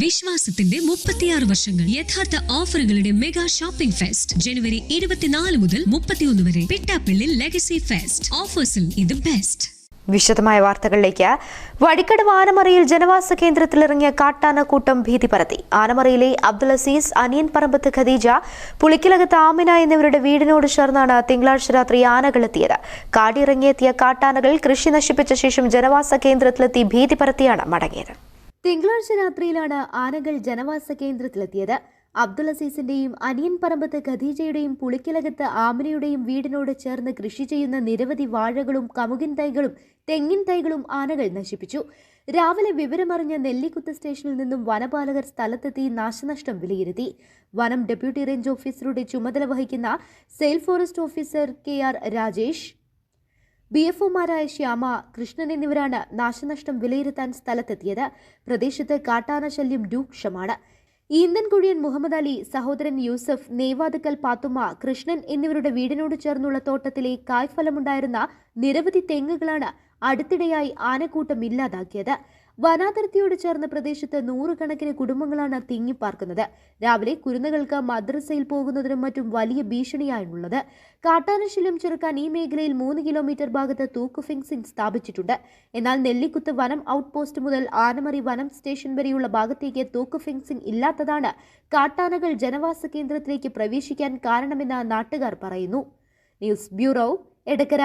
വിശ്വാസത്തിന്റെ മുപ്പത്തിയാറ് വർഷങ്ങൾ യഥാർത്ഥ ഓഫറുകളുടെ മെഗാ ഷോപ്പിംഗ് ഫെസ്റ്റ് ജനുവരി ഇരുപത്തിനാല് മുതൽ മുപ്പത്തിയൊന്ന് വരെ പിട്ടാപ്പിള്ളിൽ ലെഗസി ഫെസ്റ്റ്. ഓഫേഴ്സിൽ ഇത് ബെസ്റ്റ് വിശദമായ വാർത്തകളിലേക്ക്. വടിക്കട് ആനമറയിൽ ജനവാസ കേന്ദ്രത്തിലിറങ്ങിയ കാട്ടാനക്കൂട്ടം ഭീതി പരത്തി. ആനമറയിലെ അബ്ദുൽ അസീസ് അനിയൻ പറമ്പത്ത് ഖദീജ പുളിക്കലകത്ത് ആമിന എന്നിവരുടെ വീടിനോട് ചേർന്നാണ് തിങ്കളാഴ്ച രാത്രി ആനകളെത്തിയത്. കാടിയിറങ്ങിയെത്തിയ കാട്ടാനകൾ കൃഷി നശിപ്പിച്ച ശേഷം ജനവാസ കേന്ദ്രത്തിലെത്തി ഭീതി പരത്തിയാണ് മടങ്ങിയത്. തിങ്കളാഴ്ച രാത്രിയിലാണ് ആനകൾ ജനവാസ കേന്ദ്രത്തിലെത്തിയത്. അബ്ദുൾ അസീസിന്റെയും അനിയൻ പറമ്പത്ത് ഖദീജയുടെയും പുളിക്കലകത്ത് ആമിനയുടെയും വീടിനോട് ചേർന്ന് കൃഷി ചെയ്യുന്ന നിരവധി വാഴകളും കമുകിൻ തൈകളും തെങ്ങിൻ തൈകളും ആനകൾ നശിപ്പിച്ചു. രാവിലെ വിവരമറിഞ്ഞ നെല്ലിക്കുത്ത് സ്റ്റേഷനിൽ നിന്നും വനപാലകർ സ്ഥലത്തെത്തി നാശനഷ്ടം വിലയിരുത്തി. വനം ഡെപ്യൂട്ടി റേഞ്ച് ഓഫീസറുടെ ചുമതല വഹിക്കുന്ന sale forest officer K R Rajesh B F ഒമാരായ Shyama Krishnan എന്നിവരാണ് നാശനഷ്ടം വിലയിരുത്താൻ സ്ഥലത്തെത്തിയത്. പ്രദേശത്ത് കാട്ടാന ശല്യം രൂക്ഷമാണ്. ഈന്തൻ കുഴിയൻ മുഹമ്മദ് അലി സഹോദരൻ യൂസഫ് നെയ്വാതുക്കൽ പാത്തുമ്മ കൃഷ്ണൻ എന്നിവരുടെ വീടിനോട് ചേർന്നുള്ള തോട്ടത്തിലെ കായ്ഫലമുണ്ടായിരുന്ന നിരവധി തെങ്ങുകളാണ് അടുത്തിടെയായി ആനക്കൂട്ടം ഇല്ലാതാക്കിയത്. വനാതിർത്തിയോട് ചേർന്ന പ്രദേശത്ത് നൂറുകണക്കിന് കുടുംബങ്ങളാണ് തിങ്ങിപ്പാർക്കുന്നത്. രാവിലെ കുരുന്നുകൾക്ക് മദ്രസയിൽ പോകുന്നതിനും മറ്റും വലിയ ഭീഷണിയാണുള്ളത്. കാട്ടാനശല്യം ചെറുക്കാൻ ഈ മേഖലയിൽ മൂന്ന് കിലോമീറ്റർ ഭാഗത്ത് തൂക്കു ഫെൻസിംഗ് സ്ഥാപിച്ചിട്ടുണ്ട്. എന്നാൽ നെല്ലിക്കുത്ത് വനം ഔട്ട് പോസ്റ്റ് മുതൽ ആനമറി വനം സ്റ്റേഷൻ വരെയുള്ള ഭാഗത്തേക്ക് തൂക്കു ഫെൻസിംഗ് ഇല്ലാത്തതാണ് കാട്ടാനകൾ ജനവാസ കേന്ദ്രത്തിലേക്ക് പ്രവേശിക്കാൻ കാരണമെന്ന് നാട്ടുകാർ പറയുന്നു. News bureau Edakkara.